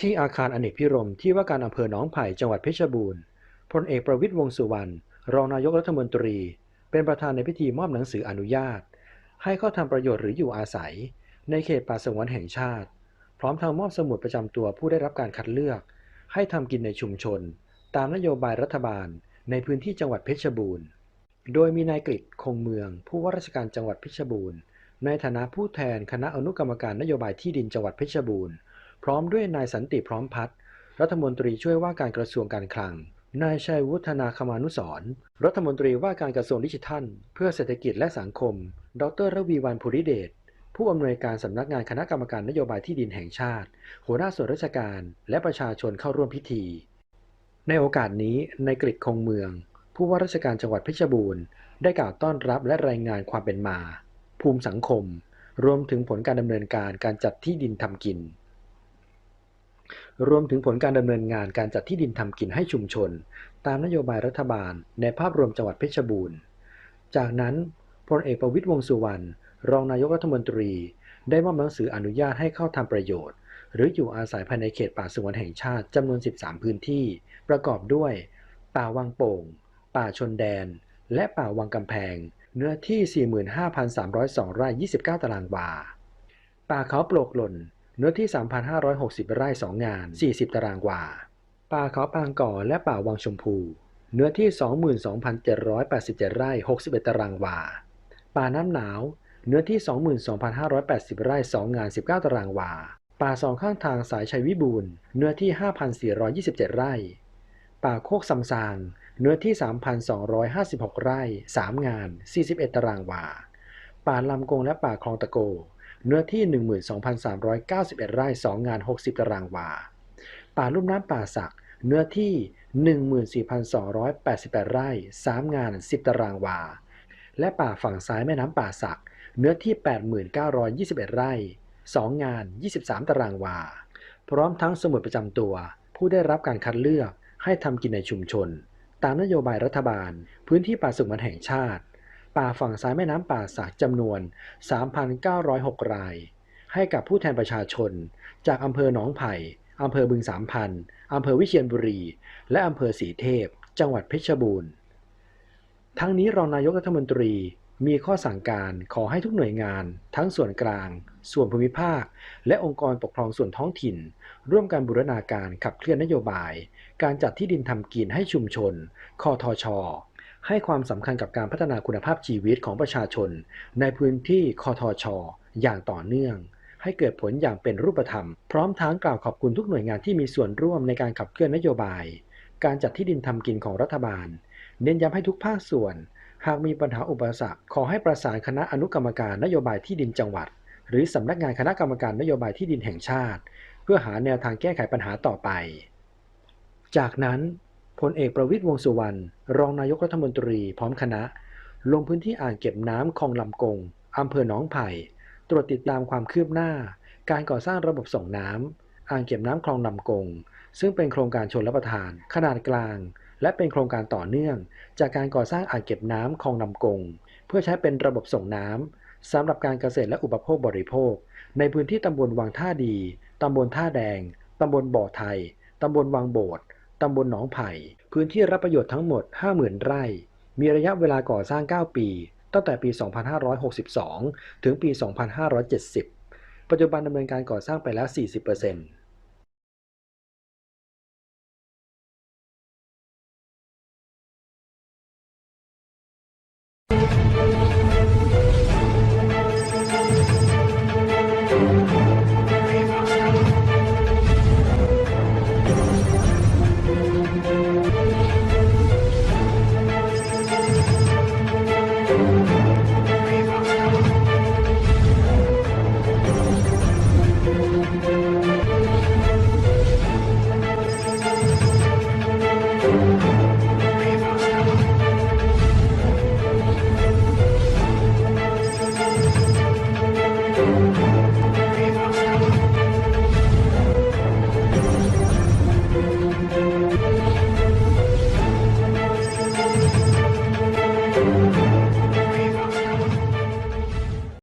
ที่อาคารอเนกพิรมที่ว่าการอำเภอหนองไผ่จังหวัดเพชรบูรณ์พลเอกประวิตรวงสุวรรณรองนายกรัฐมนตรี เป็นประธานในพิธีมอบหนังสืออนุญาต ให้เข้าทำประโยชน์หรืออยู่อาศัย ในเขตป่าสงวนแห่งชาติ พร้อมทางมอบสมุดประจำตัวผู้ได้รับการคัดเลือก ให้ทำกินในชุมชน ตามนโยบายรัฐบาล ในพื้นที่จังหวัดเพชรบูรณ์ โดยมีนายกฤษคงเมือง ผู้ว่าราชการจังหวัดเพชรบูรณ์ ในฐานะผู้แทนคณะอนุกรรมการนโยบายที่ดินจังหวัดเพชรบูรณ์ ร้อมด้วยนายสันติพร้อมพัฒน์รัฐมนตรีช่วยว่าการกระทรวงการคลัง นายชัยวุฒนาคมานุสรรัฐมนตรีว่าการกระทรวงดิจิทัล เพื่อเศรษฐกิจและสังคม ดรระวีวันภูริเดชผู้อำนวยการสำนักงานคณะกรรมการนโยบายที่ดินแห่งชาติ หัวหน้าส่วนราชการและประชาชนเข้าร่วมพิธี ในโอกาสนี้ในายกฤษคงเมือง ผู้ว่าราชการจังหวัดเพชรบูรณ์ได้กล่าวต้อนรับและรายงานความเป็นมา ภูมิสังคม รวมถึงผลการดำเนินการการจัดที่ดินทำกิน รวมถึงผลการดำเนินงานการจัดที่ดินทำกินให้ชุมชน ตามนโยบายรัฐบาล ในภาพรวมจังหวัดเพชรบูรณ์ จากนั้นพลเอกประวิตรวงสุวรรณรองนายกรัฐมนตรี ได้มอบหนังสืออนุญาตให้เข้าทำประโยชน์ หรืออยู่อาศัยภายในเขตป่าสงวนแห่งชาติจำนวน 13 พื้นที่ ประกอบด้วย ป่าวังโป่ง ป่าชนแดน และป่าวังกำแพง เนื้อที่ 45,302ไร่29 ตารางวา ป่าเขาโปลกหล่น เนื้อที่ 3,560 ไร่ 2 งาน 40 ตารางวา ป่าเขาปางก่อและป่าวังชมพู เนื้อที่ 22,787 ไร่ 61 ตารางวา ป่าน้ำหนาว เนื้อที่ 22,580 ไร่ 2 งาน 19 ตารางวา ป่าสองข้างทางสายชัยวิบูลย์เนื้อที่ 5,427 ไร่ ป่าโคกซำซาง เนื้อที่ 3,256 ไร่ 3 งาน 41 ตารางวา ป่าลำกงและป่าคลองตะโก เนื้อที่ 12,391 ไร่ 2 งาน 60 ตารางวา ป่าลุ่มน้ำป่าสัก เนื้อที่ 14,288 ไร่ 3 งาน 10 ตารางวา และป่าฝั่งซ้ายแม่น้ำป่าสัก เนื้อที่ 8921 ไร่ 2 งาน 23 ตารางวา พร้อมทั้งสมุดประจำตัว ผู้ได้รับการคัดเลือกให้ทำกินในชุมชน ตามนโยบายรัฐบาล พื้นที่ป่าสงวนแห่งชาติ ป่าฝั่งซ้ายแม่น้ำป่าสักจำนวน 3,906 ราย ให้กับผู้แทนประชาชน จากอำเภอหนองไผ่อำเภอบึงสามพันอำเภอวิเชียรบุรี และอำเภอสีเทพ จังหวัดเพชรบูรณ์ ทั้งนี้รองนายกรัฐมนตรีมีข้อสั่งการขอให้ทุกหน่วยงาน ทั้งส่วนกลาง ส่วนภูมิภาค และองค์กรปกครองส่วนท้องถิ่น ร่วมกันบูรณาการขับเคลื่อนนโยบาย การจัดที่ดินทำกินให้ชุมชน คอทช ให้ความสำคัญกับการพัฒนาคุณภาพชีวิตของประชาชน ในพื้นที่คอทชอย่างต่อเนื่อง ให้เกิดผลอย่างเป็นรูปธรรม พร้อมทั้งกล่าวขอบคุณทุกหน่วยงานที่มีส่วนร่วมในการขับเคลื่อนนโยบาย การจัดที่ดินทำกินของรัฐบาล เน้นย้ำให้ทุกภาคส่วน หากมีปัญหาอุปสรรคขอให้ประสานคณะอนุกรรมการนโยบายที่ดินจังหวัด หรือสำนักงานคณะกรรมการนโยบายที่ดินแห่งชาติ เพื่อหาแนวทางแก้ไขปัญหาต่อไป จากนั้น พลเอกประวิตรวงสุวรรณ รองนายกรัฐมนตรีพร้อมคณะ ลงพื้นที่อ่างเก็บน้ำคลองลำกงอำเภอหนองไผ่ ตรวจติดตามความคืบหน้า การก่อสร้างระบบส่งน้ำอ่างเก็บน้ำคลองลำกง ซึ่งเป็นโครงการชนรับประทาน ขนาดกลาง และเป็นโครงการต่อเนื่อง จากการก่อสร้างอ่างเก็บน้ำคลองลำกง เพื่อใช้เป็นระบบส่งน้ำสำหรับการเกษตรและอุปโภคบริโภค ในพื้นที่ตำบลวังท่าดีตำบลท่าแดงตำบลบ่อไทยตำบลวังโบด ตำบลหนองไผ่ พื้นที่รับประโยชน์ทั้งหมด 50,000 ไร่ มีระยะเวลาก่อสร้าง 9 ปี ตั้งแต่ปี 2562 ถึงปี 2570 ปัจจุบันดำเนินการก่อสร้างไปแล้ว 40%